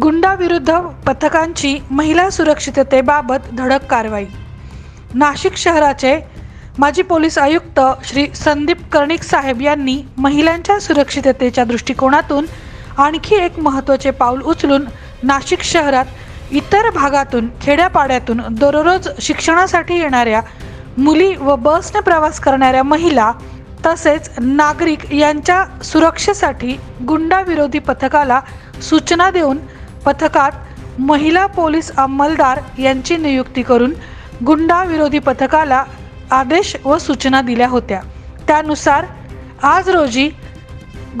गुंडाविरुद्ध पथकांची महिला सुरक्षिततेबाबत धडक कारवाई. नाशिक शहराचे माजी पोलीस आयुक्त श्री संदीप कर्णिक साहेब यांनी महिलांच्या सुरक्षिततेच्या दृष्टिकोनातून आणखी एक महत्त्वाचे पाऊल उचलून नाशिक शहरात इतर भागातून खेड्यापाड्यातून दररोज शिक्षणासाठी येणाऱ्या मुली व बसने प्रवास करणाऱ्या महिला तसेच नागरिक यांच्या सुरक्षेसाठी गुंडाविरोधी पथकाला सूचना देऊन पथकात महिला पोलीस अंमलदार यांची नियुक्ती करून गुंडा विरोधी पथकाला आदेश व सूचना दिल्या होत्या. त्यानुसार आज रोजी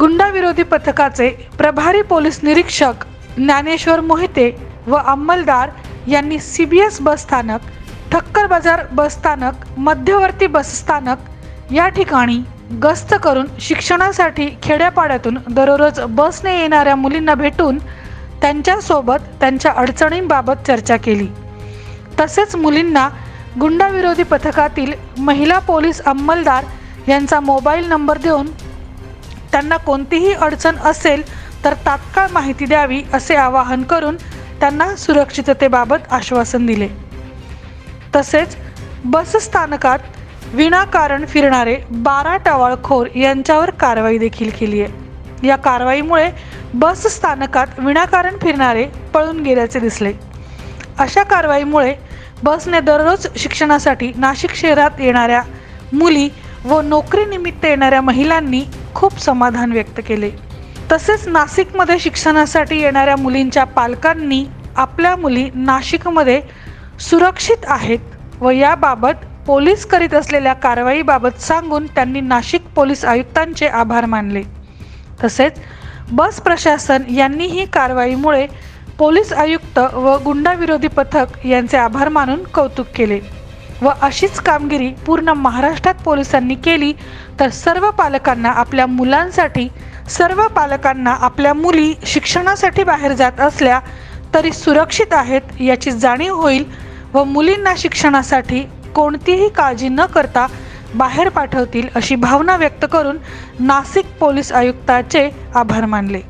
गुंडाविरोधी पथकाचे प्रभारी पोलीस निरीक्षक ज्ञानेश्वर मोहिते व अंमलदार यांनी सी बी एस बसस्थानक ठक्कर बाजार बसस्थानक मध्यवर्ती बसस्थानक या ठिकाणी गस्त करून शिक्षणासाठी खेड्यापाड्यातून दररोज बसने येणाऱ्या मुलींना भेटून त्यांच्यासोबत त्यांच्या अडचणींबाबत चर्चा केली. तसेच मुलींना गुंडाविरोधी पथकातील महिला पोलीस अंमलदार यांचा मोबाईल नंबर देऊन त्यांना कोणतीही अडचण असेल तर तात्काळ माहिती द्यावी असे आवाहन करून त्यांना सुरक्षिततेबाबत आश्वासन दिले. तसेच बसस्थानकात विनाकारण फिरणारे बारा टवाळखोर यांच्यावर कारवाई देखील केली आहे या कारवाईमुळे बस स्थानकात विनाकारण फिरणारे पळून गेल्याचे दिसले. अशा कारवाईमुळे बसने दररोज शिक्षणासाठी नाशिक शहरात येणाऱ्या मुली व नोकरीनिमित्त येणाऱ्या महिलांनी खूप समाधान व्यक्त केले. तसेच नाशिकमध्ये शिक्षणासाठी येणाऱ्या मुलींच्या पालकांनी आपल्या मुली नाशिकमध्ये सुरक्षित आहेत व याबाबत पोलीस करीत असलेल्या कारवाईबाबत सांगून त्यांनी नाशिक पोलीस आयुक्तांचे आभार मानले. तसेच बस प्रशासन यांनी ही कारवाईमुळे पोलीस आयुक्त व गुंडाविरोधी पथक यांचे आभार मानून कौतुक केले व अशीच कामगिरी पूर्ण महाराष्ट्रात पोलिसांनी केली तर सर्व पालकांना आपल्या मुलांसाठी सर्व पालकांना आपल्या मुली शिक्षणासाठी बाहेर जात असल्या तरी सुरक्षित आहेत याची जाणीव होईल व मुलींना शिक्षणासाठी कोणतीही काळजी न करता बाहेर पाठवतील अशी भावना व्यक्त करून नाशिक पोलीस आयुक्ताचे आभार मानले.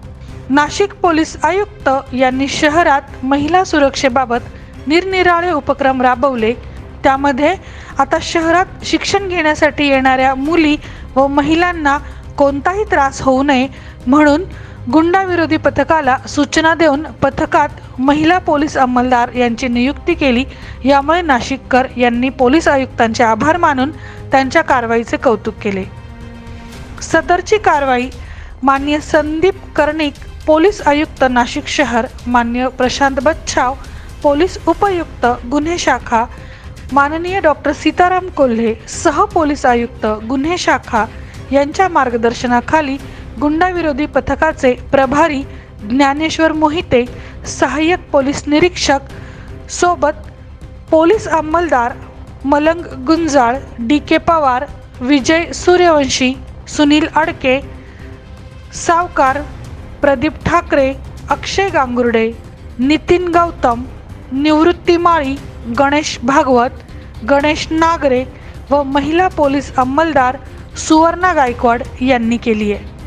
नाशिक पोलीस आयुक्त यांनी शहरात महिला सुरक्षेबाबत निरनिराळे उपक्रम राबवले. त्यामध्ये आता शहरात शिक्षण घेण्यासाठी येणाऱ्या मुली व महिलांना कोणताही त्रास होऊ नये म्हणून गुंडाविरोधी पथकाला सूचना देऊन पथकात महिला पोलीस अंमलदार यांची नियुक्ती केली. यामुळे नाशिककर यांनी पोलीस आयुक्तांचे आभार मानून त्यांच्या कारवाईचे कौतुक केले. सदरची कारवाई मान्य संदीप कर्णिक पोलीस आयुक्त नाशिक शहर मान्य प्रशांत बच्छाव पोलीस उपयुक्त गुन्हे शाखा माननीय डॉक्टर सीताराम कोल्हे सह पोलीस आयुक्त गुन्हे शाखा यांच्या मार्गदर्शनाखाली गुंडाविरोधी पथकाचे प्रभारी ज्ञानेश्वर मोहिते सहाय्यक पोलीस निरीक्षक सोबत पोलीस अंमलदार मलंग गुंजाळ डी के पवार विजय सूर्यवंशी सुनील अडके सावकार प्रदीप ठाकरे अक्षय गांगुर्डे नितीन गौतम निवृत्ती माळी गणेश भागवत गणेश नागरे व महिला पोलीस अंमलदार सुवर्णा गायकवाड यांनी केली आहे.